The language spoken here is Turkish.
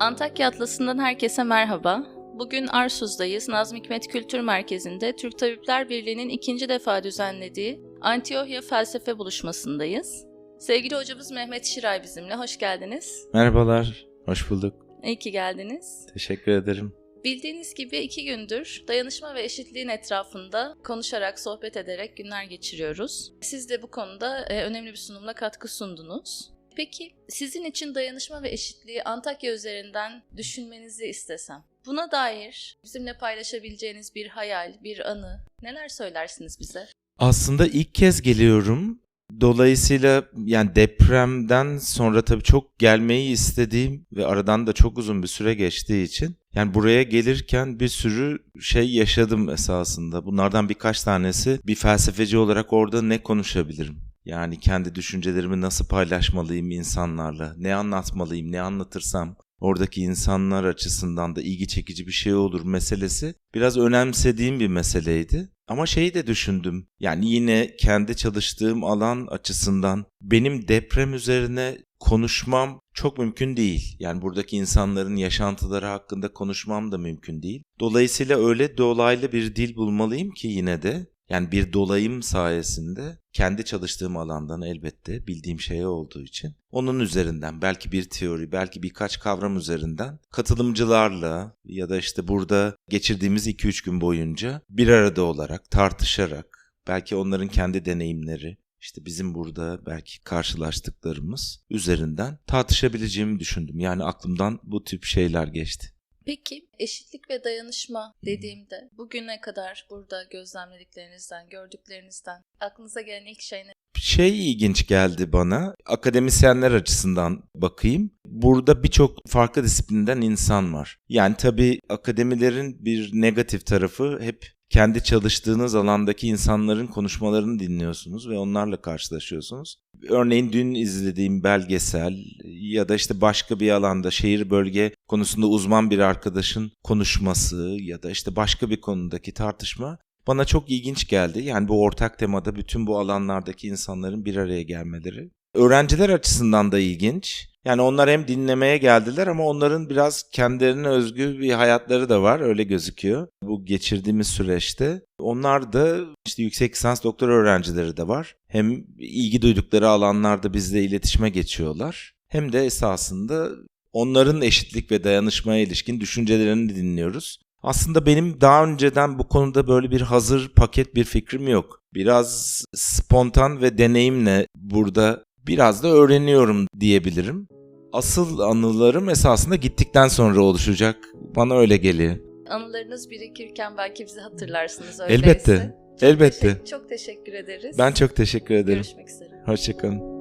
Antakya Atlası'ndan herkese merhaba. Bugün Arsuz'dayız. Nazım Hikmet Kültür Merkezi'nde Türk Tabipler Birliği'nin ikinci defa düzenlediği Antiohya Felsefe Buluşması'ndayız. Sevgili hocamız Mehmet Şiray bizimle. Hoş geldiniz. Merhabalar, hoş bulduk. İyi ki geldiniz. Teşekkür ederim. Bildiğiniz gibi iki gündür dayanışma ve eşitliğin etrafında konuşarak, sohbet ederek günler geçiriyoruz. Siz de bu konuda e, önemli bir sunumla katkı sundunuz. Peki sizin için dayanışma ve eşitliği Antakya üzerinden düşünmenizi istesem, buna dair bizimle paylaşabileceğiniz bir hayal, bir anı neler söylersiniz bize? Aslında ilk kez geliyorum. Dolayısıyla yani depremden sonra tabii çok gelmeyi istediğim ve aradan da çok uzun bir süre geçtiği için yani buraya gelirken bir sürü şey yaşadım esasında. Bunlardan birkaç tanesi bir felsefeci olarak orada ne konuşabilirim? Yani kendi düşüncelerimi nasıl paylaşmalıyım insanlarla? Ne anlatmalıyım? Ne anlatırsam oradaki insanlar açısından da ilgi çekici bir şey olur meselesi biraz önemsediğim bir meseleydi. Ama şeyi de düşündüm. Yani yine kendi çalıştığım alan açısından benim deprem üzerine konuşmam çok mümkün değil. Yani buradaki insanların yaşantıları hakkında konuşmam da mümkün değil. Dolayısıyla öyle dolaylı bir dil bulmalıyım ki yine de yani bir dolayım sayesinde kendi çalıştığım alandan elbette bildiğim şey olduğu için onun üzerinden belki bir teori belki birkaç kavram üzerinden katılımcılarla ya da işte burada geçirdiğimiz 2-3 gün boyunca bir arada olarak tartışarak belki onların kendi deneyimleri işte bizim burada belki karşılaştıklarımız üzerinden tartışabileceğimi düşündüm. Yani aklımdan bu tip şeyler geçti. Peki eşitlik ve dayanışma dediğimde bugüne kadar burada gözlemlediklerinizden, gördüklerinizden aklınıza gelen ilk şey ne? şey ilginç geldi bana. Akademisyenler açısından bakayım. Burada birçok farklı disiplinden insan var. Yani tabii akademilerin bir negatif tarafı hep kendi çalıştığınız alandaki insanların konuşmalarını dinliyorsunuz ve onlarla karşılaşıyorsunuz. Örneğin dün izlediğim belgesel ya da işte başka bir alanda şehir bölge konusunda uzman bir arkadaşın konuşması ya da işte başka bir konudaki tartışma bana çok ilginç geldi. Yani bu ortak temada bütün bu alanlardaki insanların bir araya gelmeleri. Öğrenciler açısından da ilginç. Yani onlar hem dinlemeye geldiler ama onların biraz kendilerine özgü bir hayatları da var öyle gözüküyor. Bu geçirdiğimiz süreçte. Onlar da işte yüksek lisans doktor öğrencileri de var. Hem ilgi duydukları alanlarda bizle iletişime geçiyorlar. Hem de esasında onların eşitlik ve dayanışmaya ilişkin düşüncelerini dinliyoruz. Aslında benim daha önceden bu konuda böyle bir hazır paket bir fikrim yok. Biraz spontan ve deneyimle burada biraz da öğreniyorum diyebilirim. Asıl anılarım esasında gittikten sonra oluşacak. Bana öyle geliyor. Anılarınız birikirken belki bizi hatırlarsınız öyleyse. Elbette. Elbette. çok teşekkür ederiz. Ben çok teşekkür ederim. Görüşmek üzere. Hoşçakalın.